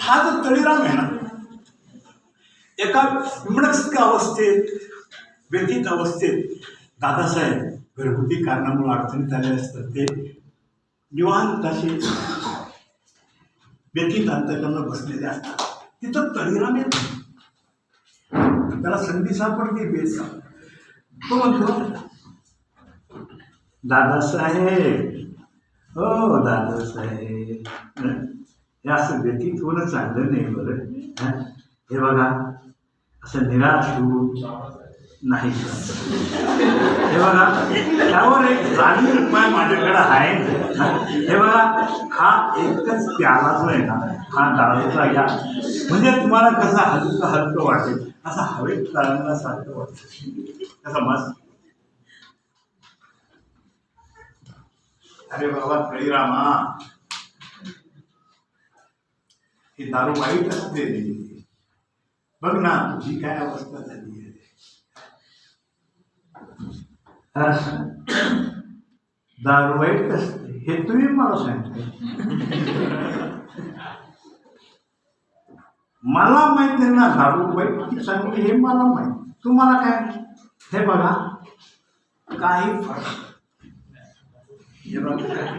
हा जो तळीराम आहे ना एका विमणस्क अवस्थेत व्यतीत अवस्थेत दादासाहेब घरगुती कारणामुळे अडचणीत आले असतात. ते निवांत असे व्यतीत अंतकरण बसलेले असतात. तिथं तळीराम येत त्याला संधी सापडते बेसा तो म्हणतो दादासाहेब हो दादासाहेब. हे असं व्यतीत होणं चांगलं नाही बरं. हे? बघा असं निराश होऊन नाही हे बघा त्यावर एक जाणीव उपाय माझ्याकडे आहे. हे? बघा हा एकच प्याला जो आहे ना हा दारूचा या. म्हणजे तुम्हाला कसं हलकं हलकं वाटेल असं हवेत चालण्यासारखं वाटतं कसा मस्त अरे बाबा कळीरामा ही दारू वाईट असते बघ ना तुझी काय अवस्था झाली आहे दारू वाईट असते हे तुम्ही मला सांगते मला माहित नाही ना दारू वाईट की चांगली हे मला माहित तुम्हाला काय हे बघा काही फरक हे बघा काय.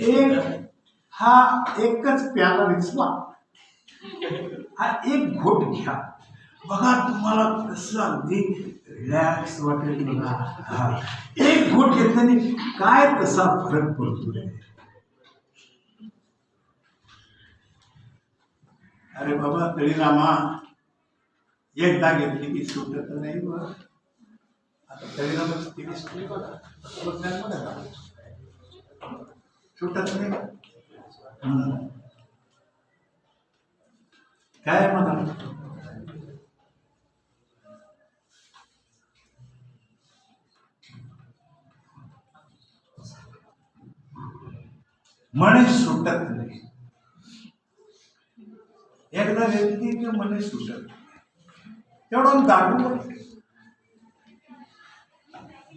एक हा एकच प्याला विचवा. हा एक घोट घ्या. बघा तुम्हाला कसं अगदी रिलॅक्स वाटेल बघा. हा. एक घोट घेतल्याने काय कसा फरक पडतो रे? अरे बाबा तळीरामा एकदा घेतली की सुटत नाही बघ आता तळीरामाची स्थिती सुटली बघा. सुटत नाही. काय म्हणा मणी सुटत नाही. एकदा व्यक्ती मणी सुटत तेवढं दारू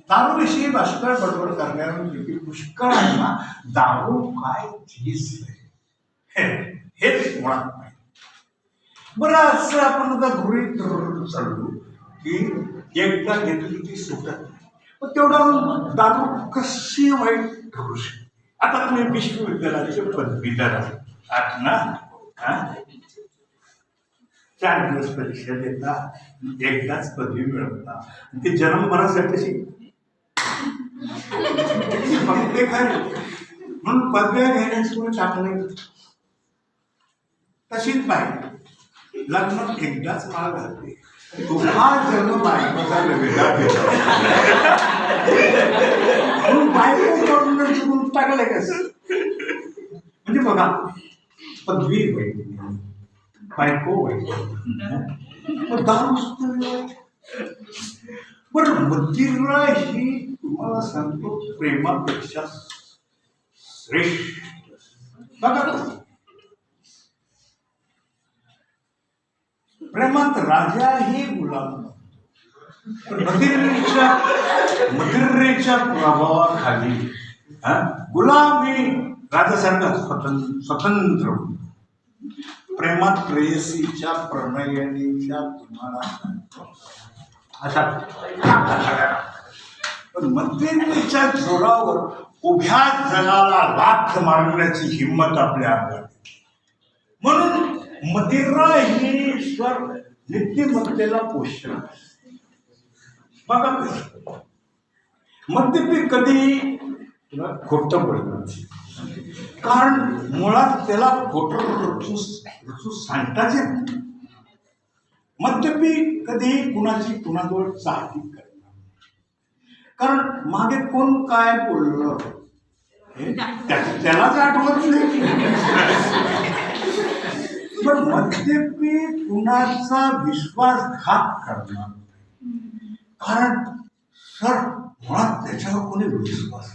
दारूविषयी भाषकर बडबड करणाऱ्यांपैकी पुष्कळांना दारू काय चीज नाही हे- हेच मुळात नाही. बरं असं आपण आता गृहित धरून की एकदा घेतली ती सुटत नाही. पण तेवढं दारू कशी वाईट ठरू शकते? आता तुम्ही विश्वविद्यालयाचे पदवीधर आहात. ना? चार दिवस परीक्षा देता एकदाच पदवी मिळवता. ते जन्मभरासाठी शिक ते खरे. म्हणून पदव्या घेण्याची कोणी टाकलं तशीच पाहिजे लग्न एकदाच माळ घालते. हा जन्म बायकोचा वेगळा म्हणून बायको करून चुकून टाकलं कस म्हणजे बघा पदवी वाईट बायको वाईट दारू बरं मदिरा ही तुम्हाला सांगतो प्रेमापेक्षा श्रेष्ठ। बघा प्रेमात राजा हे गुलाम मदिरेच्या मदिरेच्या प्रभावाखाली गुलाम हे राजासारखा स्वतंत्र स्वतंत्र प्रेमात प्रेयसीच्या प्रणयनीच्या तुम्हाला अशा पण जोरावर उभ्या जगाला लाख मारण्याची हिंमत आपल्या अंगात म्हणून मदिरा ही ईश्वर नित्यमत्तेला पोषण बघा मद्यपी कधी तुला खोटं पडत कारण मुळात त्याला खोट रचू रचू सांगताच येत मद्यपी कधी कुणाची कुणाजवळ चाहती कारण मागे कोण काय बोललं? हे? त्या- त्यालाच आठवत नाही. पण मद्यपी कुणाचा विश्वासघात करणार कारण सर मुळात त्याच्यावर कोणी विश्वास